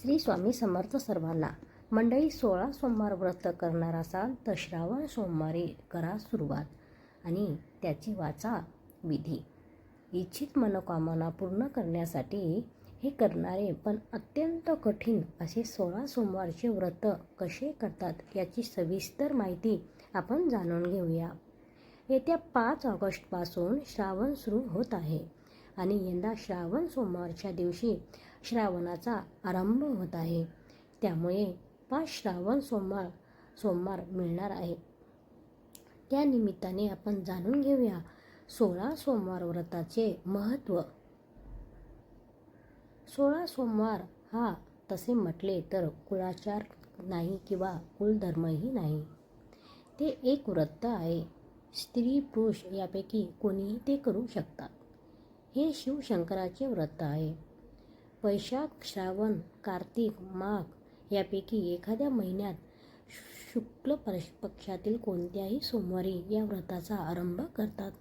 श्री स्वामी समर्थ सर्वांना मंडळी सोळा सोमवार व्रत करणार असाल तर श्रावण सोमवारी करा सुरुवात आणि त्याची वाचा विधी. इच्छित मनोकामना पूर्ण करण्यासाठी हे करणारे पण अत्यंत कठीण असे सोळा सोमवारचे व्रत कसे करतात याची सविस्तर माहिती आपण जाणून घेऊया. येत्या पाच ऑगस्टपासून श्रावण सुरू होत आहे. आणि यंदा श्रावण सोमवारच्या दिवशी श्रावणाचा आरंभ होत आहे. त्यामुळे पाच श्रावण सोमवार सोमवार मिळणार आहे. त्या निमित्ताने आपण जाणून घेऊया सोळा सोमवार व्रताचे महत्त्व. सोळा सोमवार हा तसे म्हटले तर कुळाचार नाही किंवा कुलधर्मही नाही. ते एक व्रत आहे. स्त्री पुरुष यापैकी कोणीही ते करू शकतात. हे शिवशंकराचे व्रत आहे. वैशाख श्रावण कार्तिक माघ यापैकी एखाद्या महिन्यात शुक्ल पक्षातील कोणत्याही सोमवारी या व्रताचा आरंभ करतात.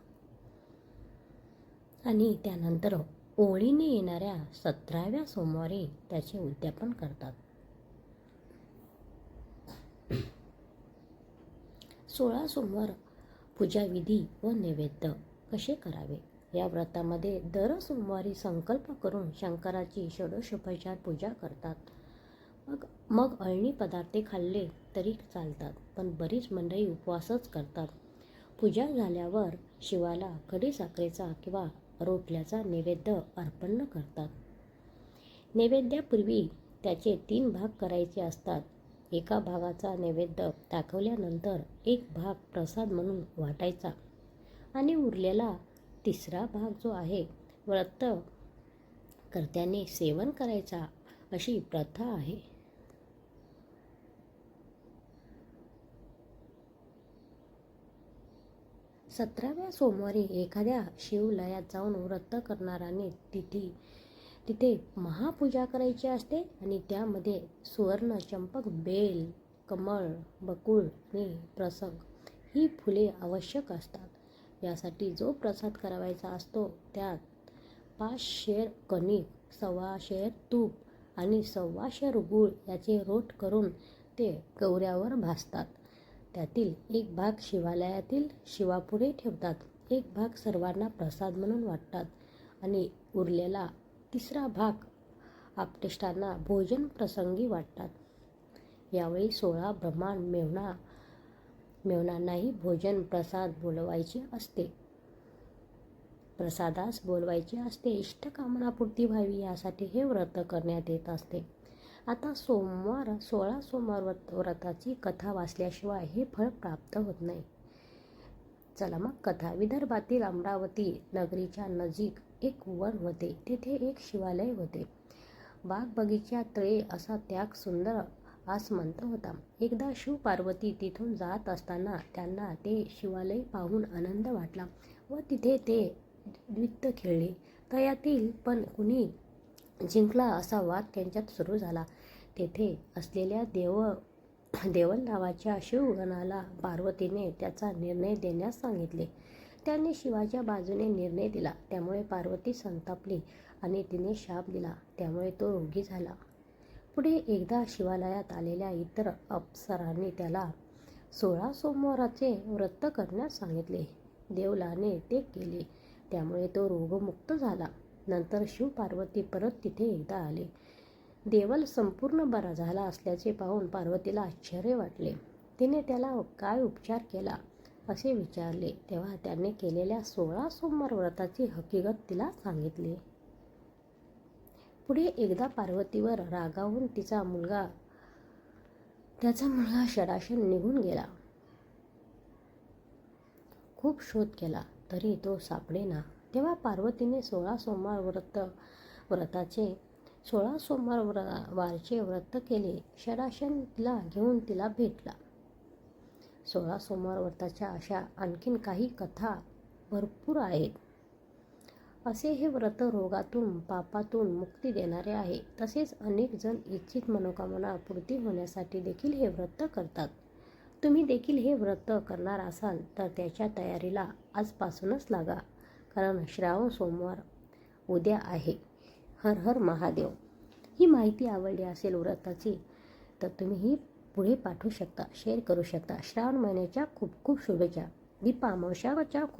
आणि त्यानंतर ओळीने येणाऱ्या सतराव्या सोमवारी त्याचे उद्यापन करतात. सोळा सोमवार पूजाविधी व नैवेद्य कसे करावे? या व्रतामध्ये दर सोमवारी संकल्प करून शंकराची षोडशोपचार पूजा करतात. मग मग अळणी पदार्थे खाल्ले तरी चालतात पण बरीच मंडळी उपवासच करतात. पूजा झाल्यावर शिवाला खडीसाखरेचा किंवा रोटल्याचा नैवेद्य अर्पण करतात. नैवेद्यापूर्वी त्याचे तीन भाग करायचे असतात. एका भागाचा नैवेद्य दाखवल्यानंतर एक भाग प्रसाद म्हणून वाटायचा आणि उरलेला तिसरा भाग जो आहे व्रत कर्त्याने सेवन करायचा अशी प्रथा आहे. सतराव्या सोमवारी एखाद्या शिवलयात जाऊन व्रत करणाराने तिथी तिथे महापूजा करायची असते आणि त्यामध्ये सुवर्ण चंपक बेल कमळ बकुळ आणि प्रसंग ही फुले आवश्यक असतात. यासाठी जो प्रसाद करावायचा असतो त्यात पाच शेर कणिक सव्वा शेर तूप आणि सव्वा शेर गूळ याचे रोट करून ते गौऱ्यावर भासतात त्यातील एक भाग शिवालयातील शिवापुढे ठेवतात. एक भाग सर्वांना प्रसाद म्हणून वाटतात आणि उरलेला तिसरा भाग आपटिष्टांना भोजन प्रसंगी वाटतात. यावेळी सोळा ब्रह्मांड मेवणा मेवणांनाही भोजन प्रसाद बोलवायचे असते. प्रसादास बोलवायचे असते. इष्टकामनापूर्ती व्हावी यासाठी हे व्रत करण्यात येत असते. आता सोमवार सोळा सोमवार व्रत व्रताची कथा वाचल्याशिवाय हे फळ प्राप्त होत नाही. चला मग कथा. विदर्भातील अमरावती नगरीच्या नजीक एक वन होते. तेथे एक शिवालय होते. बाग बगीचा तळे असा त्याग सुंदर आसमंत होता. एकदा शिव पार्वती तिथून जात असताना त्यांना ते शिवालय पाहून आनंद वाटला व तिथे ते द्वित्त खेळले. तयातील पण कुणी जिंकला असा वाद त्यांच्यात सुरू झाला. तेथे असलेल्या देव देवल नावाच्या शिवगणाला पार्वतीने त्याचा निर्णय देण्यास सांगितले. त्यांनी शिवाच्या बाजूने निर्णय दिला. त्यामुळे पार्वती संतापली आणि तिने शाप दिला. त्यामुळे तो रोगी झाला. पुढे एकदा शिवालयात आलेल्या इतर अप्सरांनी त्याला सोळा सोमवाराचे व्रत करण्यास सांगितले. देवलाने ते केले. त्यामुळे तो रोगमुक्त झाला. नंतर शिव पार्वती परत तिथे एकदा आले. देवल संपूर्ण बरा झाला असल्याचे पाहून पार्वतीला आश्चर्य वाटले. तिने त्याला काय उपचार केला असे विचारले. तेव्हा त्याने केलेल्या सोळा सोमवार व्रताची हकीकत तिला सांगितली. पुढे एकदा पार्वतीवर रागावून तिचा मुलगा त्याचा मुलगा षडाशन निघून गेला. खूप शोध केला तरी तो सापडेना तेव्हा पार्वतीने सोळा सोमवार व्रत व्रताचे सोळा सोमवार व्र वारचे व्रत केले. षडाशन तिला घेऊन तिला भेटला. सोळा सोमवार व्रताच्या अशा आणखीन काही कथा भरपूर आहेत. असे हे व्रत रोगातून पापातून मुक्ती देणारे आहे. तसेच अनेक जण इच्छित मनोकामना पूर्ती होण्यासाठी देखील हे व्रत करतात. तुम्ही देखील हे व्रत करणार असाल तर त्याच्या तयारीला आजपासूनच लागा. कारण श्रावण सोमवार उद्या आहे. हर हर महादेव. ही माहिती आवडली असेल व्रताची तर तुम्ही ही पुढे पाठवू शकता शेअर करू शकता. श्रावण महिन्याच्या खूप खूप शुभेच्छा. दीपा अमावस्याच्या खूप